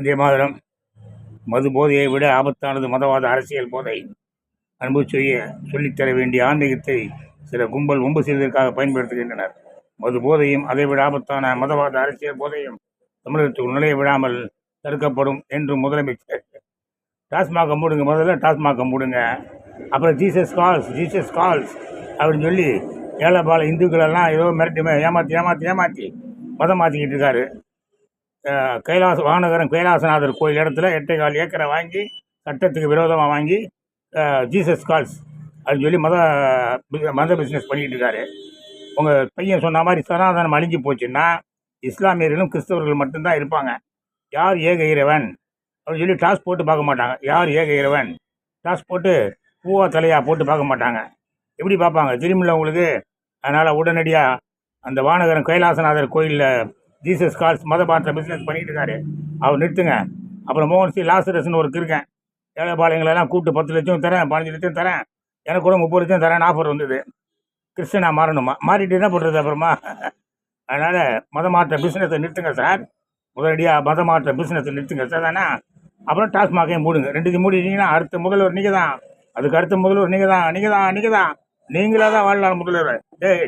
அதே மாதிரம். மது போதையை விட ஆபத்தானது மதவாத அரசியல் போதை. அன்பு செய்ய சொல்லித்தர வேண்டிய ஆன்மீகத்தை சில கும்பல் ஒம்பு செய்வதற்காக பயன்படுத்துகின்றனர். மது போதையும் அதைவிட ஆபத்தான மதவாத அரசியல் போதையும் தமிழகத்துக்கு நுழைய விடாமல் தடுக்கப்படும் என்று முதலமைச்சர். டாஸ்மாக மூடுங்க முதல்ல டாஸ்மாக மூடுங்க. அப்புறம் ஜீசஸ் கால்ஸ் ஜீசஸ் கால்ஸ் அப்படின்னு சொல்லி ஏழைப்பால இந்துக்களெல்லாம் ஏதோ மிரட்டி ஏமாற்றி ஏமாற்றி ஏமாற்றி மதம் மாற்றிக்கிட்டு இருக்காரு. கைலாச வானகரம் கைலாசநாதர் கோயில் இடத்துல எட்டை கால் ஏக்கரை வாங்கி சட்டத்துக்கு விரோதமாக வாங்கி ஜீசஸ் கால்ஸ் அப்படின்னு சொல்லி மத பி- மத பிஸ்னஸ் பண்ணிக்கிட்டு இருக்காரு. உங்கள் பையன் சொன்ன மாதிரி சனாதனம் அழிஞ்சு போச்சுன்னா இஸ்லாமியர்களும் கிறிஸ்தவர்கள் மட்டும்தான் இருப்பாங்க. யார் ஏக இறைவன்? அப்படின்னு சொல்லி டாஸ் போட்டு பார்க்க மாட்டாங்க. யார் ஏக இறைவன்? டாஸ் போட்டு பூவா தலையாக போட்டு பார்க்க மாட்டாங்க. எப்படி பார்ப்பாங்க? திரும்பில உங்களுக்கு அதனால் உடனடியாக அந்த வானகரம் கைலாசநாதர் கோயிலில் ஜீசஸ் கால்ஸ் மத மாற்ற பிஸ்னஸ் பண்ணிகிட்டு இருக்காரு அவர் நிறுத்துங்க. அப்புறம் மோகன் சி லாசரஸ்னு ஒரு இருக்கேன் ஏழைப்பாளையங்களெல்லாம் கூப்பிட்டு பத்து லட்சம் தரேன் பதினஞ்சு லட்சம் தரேன். எனக்கு கூட முப்பது லட்சம் தரேன் ஆஃபர் வந்தது. கிறிஸ்டனாக மாறணுமா? மாறிட்டு என்ன பண்ணுறது அப்புறமா? அதனால் மத மாற்ற பிஸ்னஸை நிறுத்துங்க சார் உடனடியாக மத மாற்ற பிஸ்னஸை நிறுத்துங்க சார் தானே? அப்புறம் டாஸ்மாகையும் மூடுங்க. ரெண்டுத்தையும் மூடிட்டீங்கன்னா அடுத்த முதல்வர் நீங்கள் தான் அதுக்கு அடுத்த முதல்வர் நீங்கள் தான் நீங்கள் தான் நீங்கள் தான் நீங்களாக தான் வாழ்நாள் முதல்வர். டேய்